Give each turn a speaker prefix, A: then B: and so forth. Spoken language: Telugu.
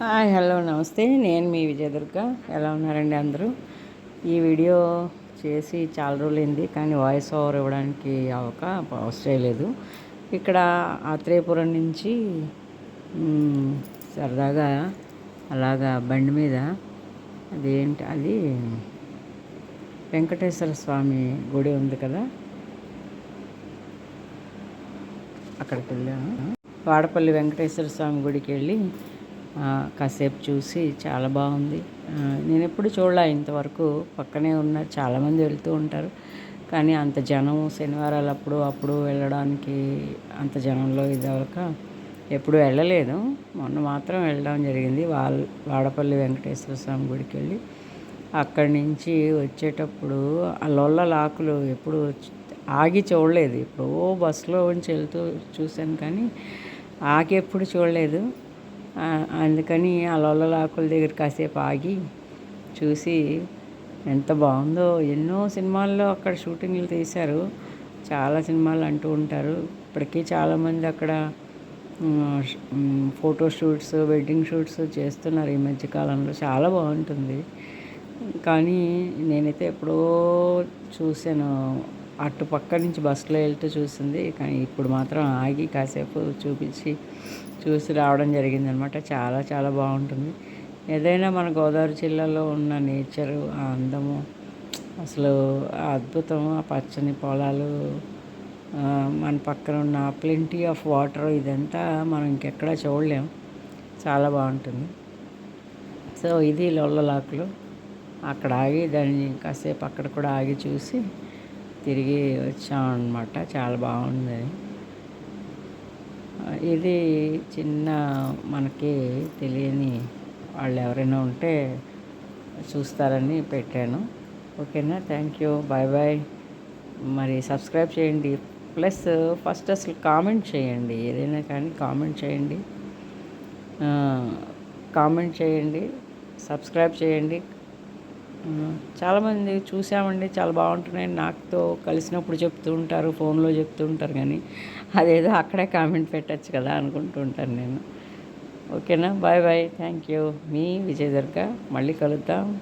A: హాయ్ హలో నమస్తే. నేను మీ విజయదుర్గ. ఎలా ఉన్నారండి అందరూ? ఈ వీడియో చేసి చాలా రోజులైంది కానీ వాయిస్ ఓవర్ ఇవ్వడానికి అవక అవసరం చేయలేదు. ఇక్కడ ఆత్రేయపురం నుంచి సరదాగా అలాగా బండి మీద అదేంటి అది వెంకటేశ్వర స్వామి గుడి ఉంది కదా? అక్కడికి వెళ్ళాము వాడపల్లి వెంకటేశ్వర స్వామి గుడికి వెళ్ళి కాసేపు చూసి చాలా బాగుంది. నేను ఎప్పుడు చూడలే ఇంతవరకు పక్కనే ఉన్న చాలామంది వెళ్తూ ఉంటారు. కానీ అంత జనం శనివారాలు అప్పుడు అప్పుడు వెళ్ళడానికి అంత జనంలో ఇదవక ఎప్పుడు వెళ్ళలేదు. మొన్న మాత్రం వెళ్ళడం జరిగింది. వాళ్ళ వాడపల్లి వెంకటేశ్వర స్వామి గుడికి వెళ్ళి అక్కడి నుంచి వచ్చేటప్పుడు ఆ లొల్ల లాకులు ఎప్పుడు ఆగి చూడలేదు. ఇప్పుడు బస్సులో ఉంచి వెళ్తూ చూశాను కానీ ఆగి ఎప్పుడు చూడలేదు. అందుకని ఆ లొల్ల దగ్గర కాసేపు ఆగి చూసి ఎంత బాగుందో. ఎన్నో సినిమాల్లో అక్కడ షూటింగ్లు తీశారు. చాలా సినిమాలు అంటూ ఉంటారు. ఇప్పటికీ చాలామంది అక్కడ ఫోటో షూట్స్ వెడ్డింగ్ షూట్స్ చేస్తున్నారు ఈ మధ్యకాలంలో చాలా బాగుంటుంది. కానీ నేనైతే ఎప్పుడో చూశాను అటు పక్క నుంచి బస్సులో వెళ్తూ చూసింది కానీ ఇప్పుడు మాత్రం ఆగి కాసేపు చూపించి చూసి రావడం జరిగింది అనమాట చాలా చాలా బాగుంటుంది. ఏదైనా మన గోదావరి జిల్లాలో ఉన్న నేచరు ఆ అందము అసలు ఆ అద్భుతం ఆ పచ్చని పొలాలు మన పక్కన ఉన్న ప్లెంటీ ఆఫ్ వాటర్ ఇదంతా మనం ఇంకెక్కడా చూడలేం. చాలా బాగుంటుంది. సో ఇది లొల్లలాకులు అక్కడ ఆగి దాన్ని కాసేపు అక్కడ కూడా ఆగి చూసి తిరిగి వచ్చామన్నమాట. చాలా బాగుంది. ఇది చిన్న మనకి తెలియని వాళ్ళు ఎవరైనా ఉంటే చూస్తారని పెట్టాను. ఓకేనా? Thank you. Bye bye. మరి సబ్స్క్రైబ్ చేయండి. ప్లస్ ఫస్ట్ అసలు కామెంట్ చేయండి. ఏదైనా కానీ కామెంట్ చేయండి. కామెంట్ చేయండి. సబ్స్క్రైబ్ చేయండి. చాలామంది చూసామండి చాలా బాగుంటున్నాయి. నాకుతో కలిసినప్పుడు చెప్తూ ఉంటారు ఫోన్లో చెప్తూ ఉంటారు కానీ అదేదో అక్కడే కామెంట్ పెట్టచ్చు కదా అనుకుంటూ ఉంటాను నేను. ఓకేనా? Bye bye. Thank you. మీ విజయదుర్గ. మళ్ళీ కలుద్దాం.